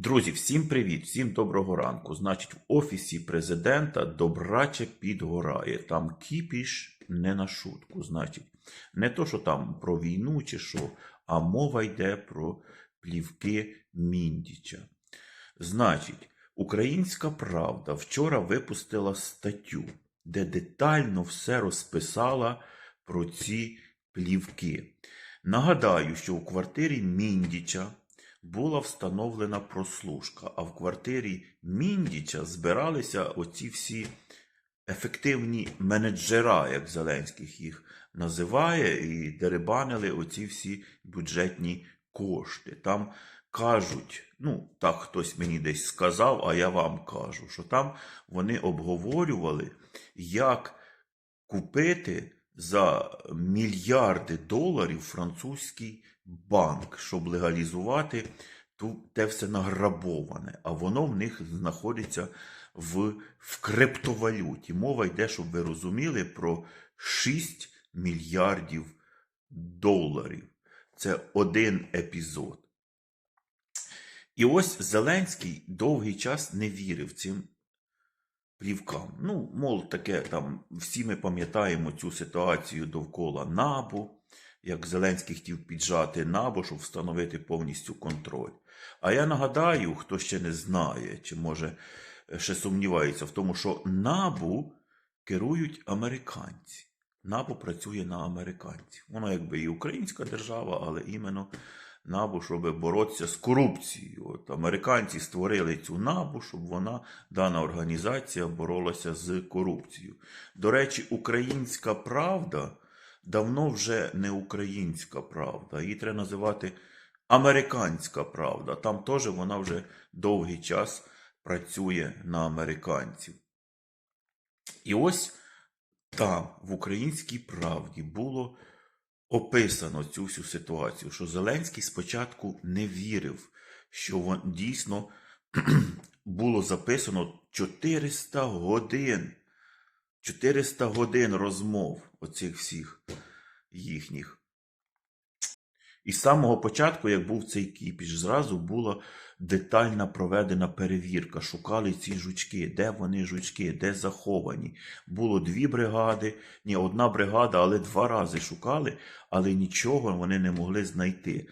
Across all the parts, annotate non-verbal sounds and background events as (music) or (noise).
Друзі, всім привіт, всім доброго ранку. Значить, в офісі президента добраче підгорає. Там кіпіш не на шутку. Значить, не то, що там про війну чи що, а мова йде про плівки Міндіча. Значить, Українська Правда вчора випустила статтю, де детально все розписала про ці плівки. Нагадаю, що у квартирі Міндіча була встановлена прослушка, а в квартирі Міндіча збиралися оці всі ефективні менеджера, як Зеленський їх називає, і дерибанили оці всі бюджетні кошти. Там кажуть, ну так хтось мені десь сказав, а я вам кажу, що там вони обговорювали, як купити за мільярди доларів французький банк, щоб легалізувати те все награбоване, а воно в них знаходиться в, в криптовалюті. Мова йде, щоб ви розуміли, про 6 мільярдів доларів. Це один епізод. І ось Зеленський довгий час не вірив цим плівкам. Ну, мол, таке там, всі ми пам'ятаємо цю ситуацію довкола НАБУ, як Зеленський хотів піджати НАБУ, щоб встановити повністю контроль. А я нагадаю, хто ще не знає, чи може ще сумнівається в тому, що НАБУ керують американці. НАБУ працює на американців. Воно якби і українська держава, але іменно НАБУ, щоб боротися з корупцією. От американці створили цю НАБУ, щоб вона, дана організація, боролася з корупцією. До речі, українська правда давно вже не українська правда. Її треба називати американська правда. Там теж вона вже довгий час працює на американців. І ось там, в українській правді, було описано цю всю ситуацію, що Зеленський спочатку не вірив, що дійсно (clears throat) було записано 400 годин. 400 годин розмов оцих всіх їхніх. І з самого початку, як був цей кіпіш, зразу була детальна проведена перевірка. Шукали ці жучки, де вони жучки, де заховані. Було дві бригади, ні, одна бригада, але два рази шукали, але нічого вони не могли знайти.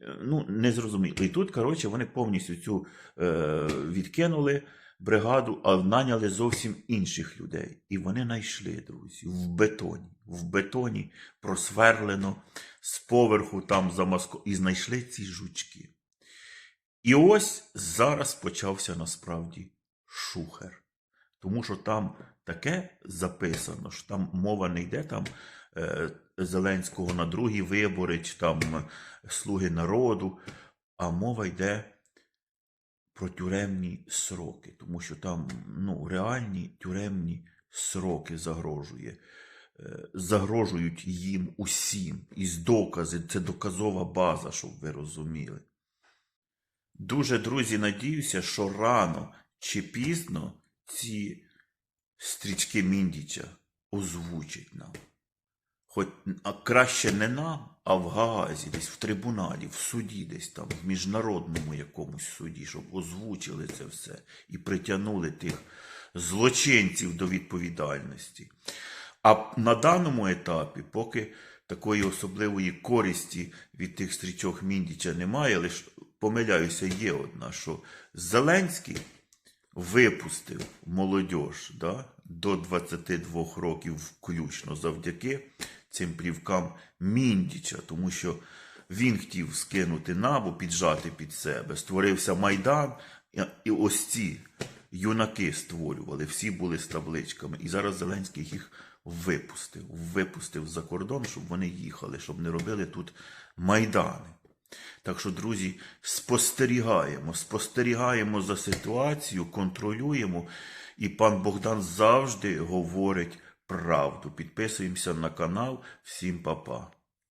Е, Ну, не зрозуміло. І тут, коротше, вони повністю цю е, відкинули бригаду, а наняли зовсім інших людей. І вони знайшли, друзі, в бетоні. В бетоні просверлено з поверху там замаско, і знайшли ці жучки. І ось зараз почався насправді шухер. Тому що там таке записано, що там мова не йде там е, Зеленського на другі вибори, чи там е, Слуги народу, а мова йде про тюремні сроки, тому що там ну, реальні тюремні сроки загрожує. Е, Загрожують їм усім. Із докази, це доказова база, щоб ви розуміли. Дуже, друзі, надіюся, що рано чи пізно ці стрічки Міндіча озвучать нам. Хоч а краще не нам, а в Гаазі, десь в трибуналі, в суді, десь там, в міжнародному якомусь суді, щоб озвучили це все і притягнули тих злочинців до відповідальності. А на даному етапі, поки такої особливої користі від тих стрічок Міндіча немає, лише помиляюся, є одна, що Зеленський випустив молодіж да, до 22 років включно завдяки цим плівкам Міндіча, тому що він хотів скинути набу, піджати під себе. Створився Майдан, і- ось ці юнаки створювали, всі були з табличками. І зараз Зеленський їх випустив, випустив за кордон, щоб вони їхали, щоб не робили тут майдани. Так що, друзі, спостерігаємо, спостерігаємо за ситуацією, контролюємо. І пан Богдан завжди говорить правду. Підписуємося на канал. Всім па-па.